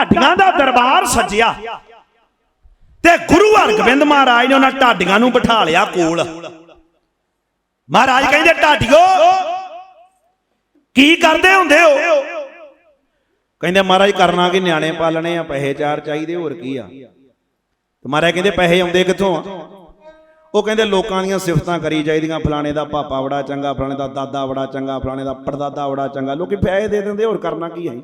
ਢਾਡੀਆਂ ਦਾ ਦਰਬਾਰ ਸੱਜਿਆ। ਤੇ ਗੁਰੂ ਹਰਗੋਬਿੰਦ ਮਹਾਰਾਜ ਨੇ ਉਹਨਾਂ ਢਾਡੀਆਂ ਨੂੰ ਬਿਠਾ ਲਿਆ ਕੋਲ। ਮਹਾਰਾਜ ਕਹਿੰਦੇ, ਢਾਡੀਓ, ਕੀ ਕਰਦੇ ਹੁੰਦੇ ਹੋ? ਕਹਿੰਦੇ, ਮਹਾਰਾਜ, ਕਰਨਾ ਕਿ? ਨਿਆਣੇ ਪਾਲਣੇ ਆ, ਪੈਸੇ ਚਾਰ ਚਾਹੀਦੇ, ਹੋਰ ਕੀ ਆ? ਤੇ ਮਹਾਰਾਜ ਕਹਿੰਦੇ, ਪੈਸੇ ਆਉਂਦੇ ਕਿੱਥੋਂ ਆ? ਉਹ ਕਹਿੰਦੇ, ਲੋਕਾਂ ਦੀਆਂ ਸਿਫਤਾਂ ਕਰੀ ਜਾਈਦੀਆਂ, ਫਲਾਣੇ ਦਾ ਪਾਪਾ ਬੜਾ ਚੰਗਾ, ਫਲਾਣੇ ਦਾ ਦਾਦਾ ਬੜਾ ਚੰਗਾ, ਫਲਾਣੇ ਦਾ ਪੜਦਾਦਾ ਬੜਾ ਚੰਗਾ, ਲੋਕੀ ਪੈਸੇ ਦੇ ਦਿੰਦੇ, ਹੋਰ ਕਰਨਾ ਕੀ ਹੈ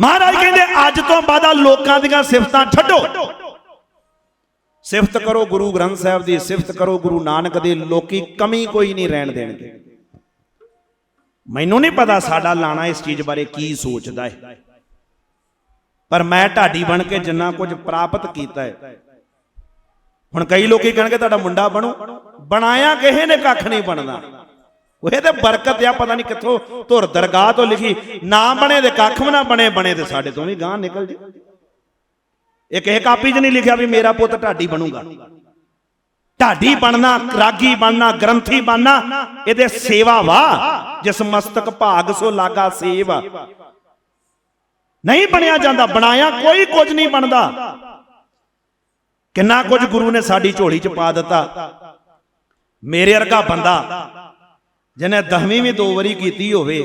ਮਹਾਰਾਜ ਕਹਿੰਦੇ, ਅੱਜ ਤੋਂ ਬਾਅਦ ਆ ਲੋਕਾਂ ਦੀਆਂ ਸਿਫਤਾਂ ਛੱਡੋ। ਸਿਫਤ ਕਰੋ ਗੁਰੂ ਗ੍ਰੰਥ ਸਾਹਿਬ ਦੀ, ਸਿਫਤ ਕਰੋ ਗੁਰੂ ਨਾਨਕ ਦੀ, ਲੋਕੀ ਕਮੀ ਕੋਈ ਨਹੀਂ ਰਹਿਣ ਦੇਣਗੇ। ਮੈਨੂੰ ਨਹੀਂ ਪਤਾ ਸਾਡਾ ਲਾਣਾ ਇਸ ਚੀਜ਼ ਬਾਰੇ ਕੀ ਸੋਚਦਾ ਹੈ। ਪਰ ਮੈਂ ਢਾਡੀ ਬਣ ਕੇ ਜਿੰਨਾ ਕੁਝ ਪ੍ਰਾਪਤ ਕੀਤਾ ਹੈ। ਹੁਣ ਕਈ ਲੋਕੀ ਕਹਿਣਗੇ, ਤੁਹਾਡਾ ਮੁੰਡਾ ਬਣੋ। ਬਣਾਇਆ ਕਿਸੇ ਨੇ, ਕੱਖ ਨਹੀਂ ਬਣਦਾ। ਉਹ ਇਹ ਬਰਕਤ ਆ, ਪਤਾ ਨਹੀਂ ਕਿੱਥੋਂ ਧੁਰ ਦਰਗਾਹ ਤੋਂ ਲਿਖੀ। ਨਾ ਬਣੇ ਤੇ ਕੱਖ ਵੀ ਨਾ ਬਣੇ ਬਣੇ ਤੇ ਸਾਡੇ ਤੋਂ ਵੀ ਗਾਂ ਨਿਕਲ ਜੇ। ਇਹ ਕਿਸੇ ਕਾਪੀ 'ਚ ਨਹੀਂ ਲਿਖਿਆ ਵੀ ਮੇਰਾ ਪੁੱਤ ਢਾਡੀ ਬਣੂਗਾ। ਢਾਡੀ ਬਣਨਾ, ਰਾਗੀ ਬਣਨਾ, ਗ੍ਰੰਥੀ ਬਣਨਾ, ਇਹਦੇ ਸੇਵਾ ਵਾ, ਜਿਸ ਮਸਤਕ ਭਾਗ ਸੋ ਲਾਗਾ ਸੇਵਾ। ਨਹੀਂ ਬਣਿਆ ਜਾਂਦਾ, ਬਣਾਇਆ ਕੋਈ ਕੁਝ ਨਹੀਂ ਬਣਦਾ। ਕਿੰਨਾ ਕੁਝ ਗੁਰੂ ਨੇ ਸਾਡੀ ਝੋਲੀ 'ਚ ਪਾ ਦਿੱਤਾ। ਮੇਰੇ ਵਰਗਾ ਬੰਦਾ ਜਿਹਨੇ ਦਸਵੀਂ ਵੀ ਦੋ ਵਾਰੀ ਕੀਤੀ ਹੋਵੇ,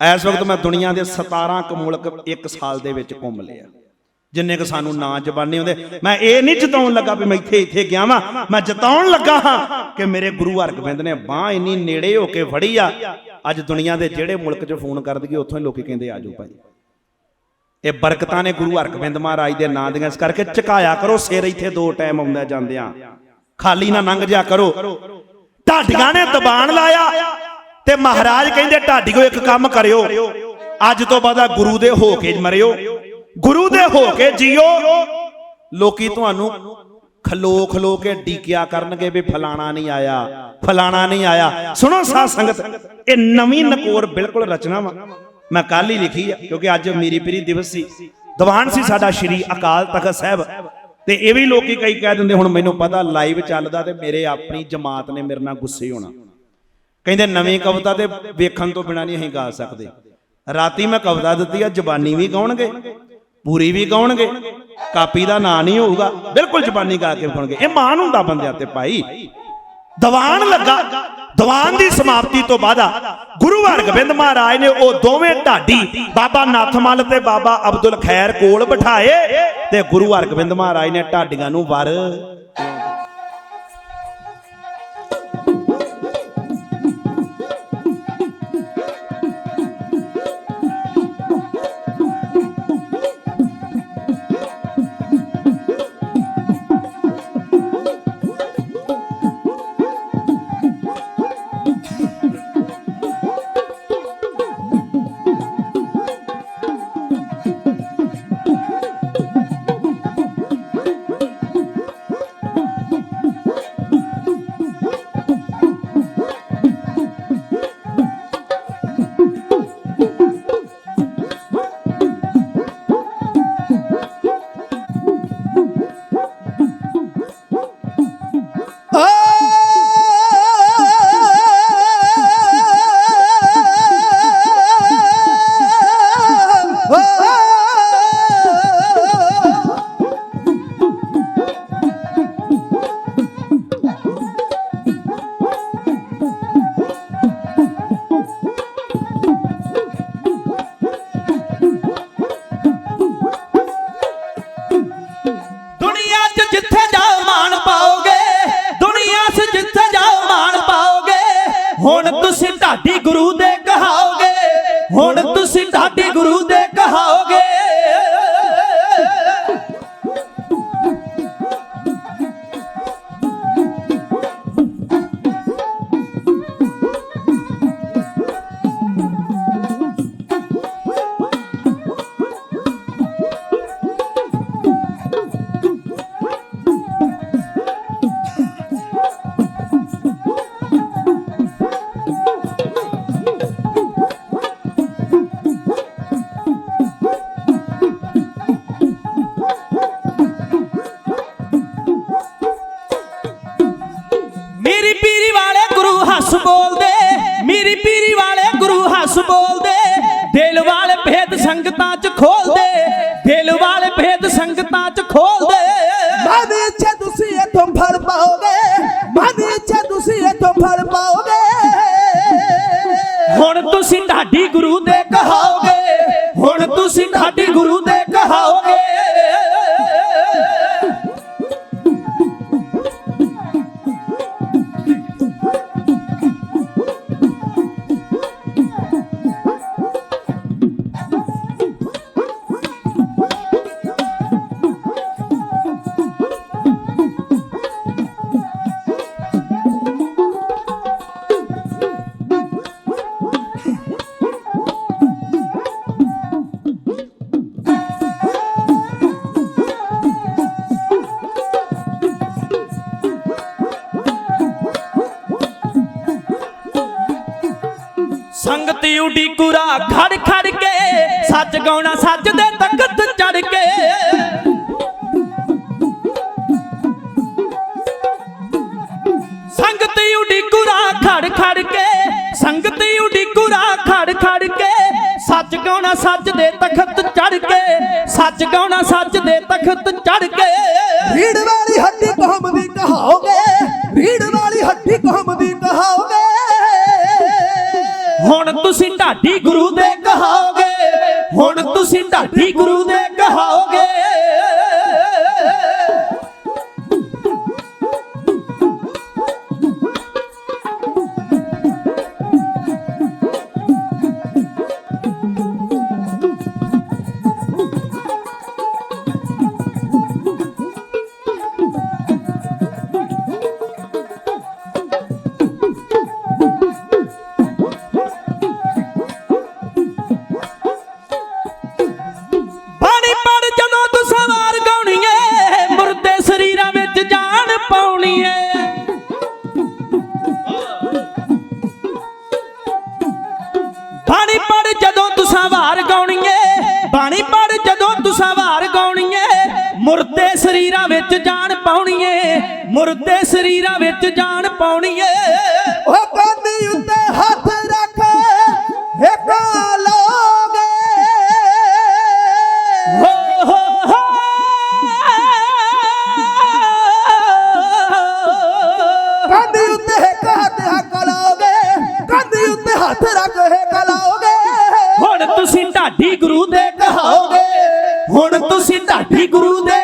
ਇਸ ਵਕਤ ਮੈਂ ਦੁਨੀਆ ਦੇ 17 ਕੁ ਮੁਲਕ ਇੱਕ ਸਾਲ ਦੇ ਵਿੱਚ ਘੁੰਮ ਲਿਆ। ਜਿੰਨੇ ਕ ਸਾਨੂੰ ਨਾਂ ਜ਼ਬਾਨੀ ਹੁੰਦੇ ਮੈਂ ਇਹ ਨਹੀਂ ਜਤਾਉਣ ਲੱਗਾ ਵੀ ਮੈਂ ਇੱਥੇ ਇੱਥੇ ਗਿਆ ਵਾਂ, ਮੈਂ ਜਤਾਉਣ ਲੱਗਾ ਹਾਂ ਕਿ ਮੇਰੇ ਗੁਰੂ ਹਰਗੋਬਿੰਦ ਨੇ ਬਾਹ ਇੰਨੀ ਨੇੜੇ ਹੋ ਕੇ ਫੜੀ ਆ, ਅੱਜ ਦੁਨੀਆ ਦੇ ਜਿਹੜੇ ਮੁਲਕ 'ਚ ਫੋਨ ਕਰ ਦਈਏ ਉੱਥੋਂ ਹੀ ਲੋਕੀ ਕਹਿੰਦੇ, ਆਜੋ ਭਾਈ। ਇਹ ਬਰਕਤਾਂ ਨੇ ਗੁਰੂ ਹਰਗੋਬਿੰਦ ਮਹਾਰਾਜ ਦੇ ਨਾਂ ਦੀਆਂ, ਇਸ ਕਰਕੇ ਝੁਕਾਇਆ ਕਰੋ, ਸਿਰ ਇੱਥੇ ਦੋ ਟਾਈਮ ਆਉਂਦਾ ਜਾਂਦਿਆਂ। ਖਾਲੀ ਨਾ ਲੰਘ ਜਾ ਕਰੋ। ਢਾਡੀਆਂ ਨੇ ਦਬਾਨ ਲਾਇਆ ਤੇ ਮਹਾਰਾਜ ਕਹਿੰਦੇ ਢਾਡੀਓ ਇੱਕ ਕੰਮ ਕਰਿਓ। ਅੱਜ ਤੋਂ ਬਾਅਦ ਗੁਰੂ ਦੇ ਹੋ ਕੇ ਮਰਿਓ। ਗੁਰੂ ਦੇ ਹੋ ਕੇ ਜੀਓ। ਲੋਕੀ ਤੁਹਾਨੂੰ ਖਲੋ ਖਲੋ ਕੇ ਡੀਕਿਆ ਕਰਨਗੇ ਵੀ ਫਲਾਣਾ ਨਹੀਂ ਆਇਆ ਫਲਾਣਾ ਨਹੀਂ ਆਇਆ। ਸੁਣੋ ਸਾਧ ਸੰਗਤ ਇਹ ਨਵੀਂ ਨਕੋਰ ਬਿਲਕੁਲ ਰਚਨਾ ਵਾ। ਮੈਂ ਕੱਲ ਹੀ ਲਿਖੀ ਆ ਕਿਉਂਕਿ ਅੱਜ ਮੇਰੀ ਪੀਰੀ ਦਿਵਸ ਸੀ। ਦੀਵਾਨ ਸੀ ਸਾਡਾ ਸ਼੍ਰੀ ਅਕਾਲ ਤਖਤ ਸਾਹਿਬ। ਤੇ ਇਹ ਵੀ ਲੋਕੀ ਕਈ ਕਹਿ ਦਿੰਦੇ, ਹੁਣ ਮੈਨੂੰ ਪਤਾ ਲਾਈਵ ਚੱਲਦਾ ਤੇ ਮੇਰੇ ਆਪਣੀ ਜਮਾਤ ਨੇ ਮੇਰੇ ਨਾਲ ਗੁੱਸੇ ਹੋਣਾ। ਕਹਿੰਦੇ, ਨਵੀਂ ਕਵਿਤਾ ਤੇ ਵੇਖਣ ਤੋਂ ਬਿਨਾ ਨਹੀਂ ਅਸੀਂ ਗਾ ਸਕਦੇ। ਰਾਤੀ ਮੈਂ ਕਵਿਤਾ ਦਿੱਤੀ ਆ, ਜ਼ਬਾਨੀ ਵੀ ਗਾਉਣਗੇ, ਪੂਰੀ ਵੀ ਗਾਉਣਗੇ, ਕਾਪੀ ਦਾ ਨਾਂ ਨਹੀਂ ਹੋਊਗਾ, ਬਿਲਕੁਲ ਜ਼ਬਾਨੀ ਗਾ ਕੇ ਵਿਖਾਉਣਗੇ ਇਹ ਮਾਣ ਹੁੰਦਾ ਬੰਦਿਆਂ ਤੇ ਭਾਈ। ਦੀਵਾਨ ਲੱਗਾ। ਦੀਵਾਨ ਦੀ ਸਮਾਪਤੀ ਤੋਂ ਬਾਅਦ ਗੁਰੂ ਹਰਗੋਬਿੰਦ ਮਹਾਰਾਜ ਨੇ ਉਹ ਦੋਵੇਂ ਢਾਡੀ, ਬਾਬਾ ਨਾਥਮਲ ਤੇ ਬਾਬਾ ਅਬਦੁਲ ਖੈਰ ਕੋਲ ਬਿਠਾਏ ਤੇ ਗੁਰੂ ਹਰਗੋਬਿੰਦ ਮਹਾਰਾਜ ਨੇ ਢਾਡੀਆਂ ਨੂੰ ਵਰ ਬੋਲਦੇ ਦਿਲ ਵਾਲੇ ਭੇਦ ਸੰਗਤਾਂ ਚ ਖੋ ਸੰਗਤ ਉਡੀ ਕੁਰਾ ਖੜ ਖੜ ਕੇ, ਸੱਚ ਗਾਉਣਾ ਸੱਚ ਦੇ ਤਖਤ ਚੜ ਕੇ। ਸੰਗਤ ਉਡੀ ਕੁਰਾ ਖੜ ਖੜ ਕੇ, ਸੰਗਤ ਉਡੀ ਕੁਰਾ ਖੜ ਖੜ ਕੇ, ਸੱਚ ਗਾਉਣਾ ਸੱਚ ਦੇ ਤਖਤ ਚੜ ਕੇ, ਸੱਚ ਗਾਉਣਾ ਸੱਚ ਦੇ ਤਖਤ ਚੜ ਕੇ। ਰੀੜ ਵਾਲੀ ਹੱਡੀ ਕੌਮ ਦੀ ਕਹਾਓਗੇ ਸਰੀਰਾਂ ਵਿੱਚ ਜਾਨ ਪਾਉਣੀਏ ਮੁਰਦੇ ਸਰੀਰਾਂ ਵਿੱਚ ਜਾਨ ਪਾਉਣੀਏ ਉਹ ਕੰਨੀ ਉੱਤੇ ਹੱਥ ਰੱਖ ਇੱਕ ਲੋਗੇ ਹੋ ਹੋ ਹੋ। ਕੰਨੀ ਉੱਤੇ ਇੱਕ ਹੱਥ ਹੱਕ ਲਾਓਗੇ ਕੰਨੀ ਉੱਤੇ ਹੱਥ ਰੱਖ ਇੱਕ ਲਾਓਗੇ ਹੁਣ ਤੁਸੀਂ ਢਾਡੀ ਗੁਰੂ ਦੇ ਕਹਾਓਗੇ। ਹੁਣ ਤੁਸੀਂ ਢਾਡੀ ਗੁਰੂ ਦੇ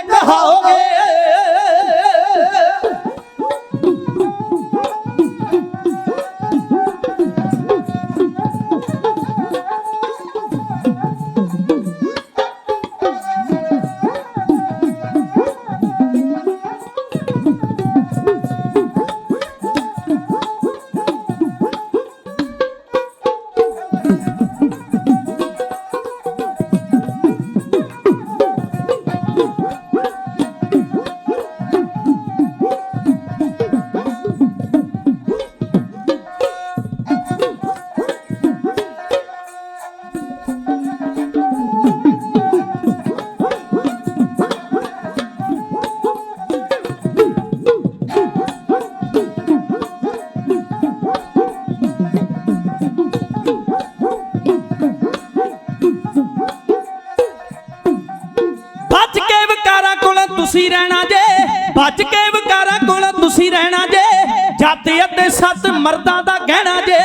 ਬਚ ਕੇ ਵਿਕਾਰਾਂ ਕੋਲ ਤੁਸੀਂ ਰਹਿਣਾ ਜੇ। ਜੱਤ ਅਤੇ ਸੱਤ ਮਰਦਾਂ ਦਾ ਗਹਿਣਾ ਜੇ।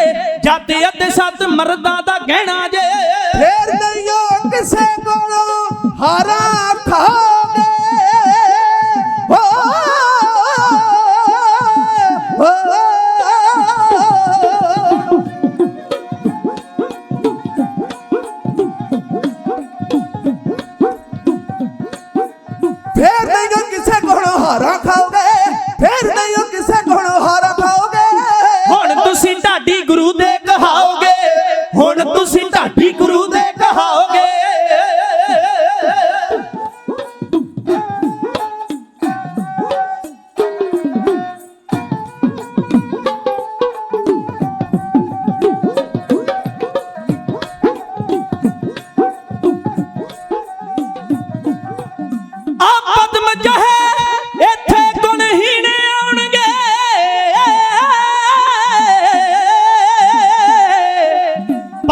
ਜੱਤ ਅਤੇ ਸੱਤ ਮਰਦਾਂ ਦਾ ਗਹਿਣਾ ਜੇ। ਫੇਰ ਨਹੀਂ ਕਿਸੇ ਕੋਲੋਂ ਹਾਰਾ ਖਾ ਕੋਲੋਂ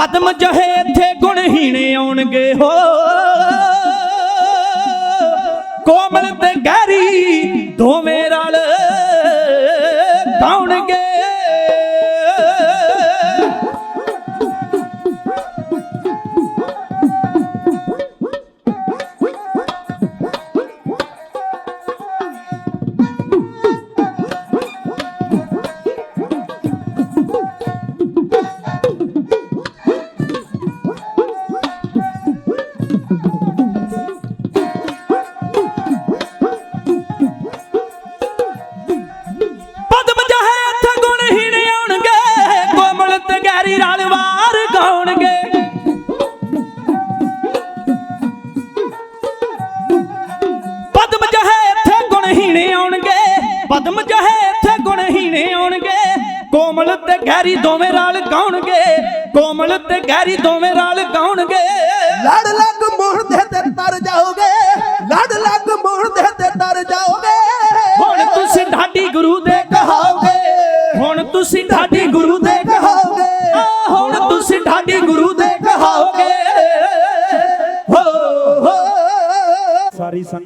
ਬਦਮ ਜਹੇ ਇੱਥੇ ਗੁਣ ਹੀਣੇ ਆਉਣਗੇ ਹੋ। ਕੋਮਲ ਤੇ ਗਹਿਰੀ ਦੋਵੇਂ ਗਹਿਰੀ ਦੋਵੇਂ ਰਲ ਗਾਉਣਗੇ। ਕੋਮਲ ਤੇ ਗਹਿਰੀ ਦੋਵੇਂ ਰਲ ਗਾਉਣਗੇ। ਲੜ ਲੱਗ ਮੁਹਦੇ ਤੇ ਤਰ ਜਾਓਗੇ। ਲੜ ਲੱਗ ਮੁਹਦੇ ਤੇ ਤਰ ਜਾਓਗੇ। ਹੁਣ ਤੁਸੀਂ ਢਾਡੀ ਗੁਰੂ ਦੇ ਕਹਾਓਗੇ। ਹੁਣ ਤੁਸੀਂ ਢਾਡੀ ਗੁਰੂ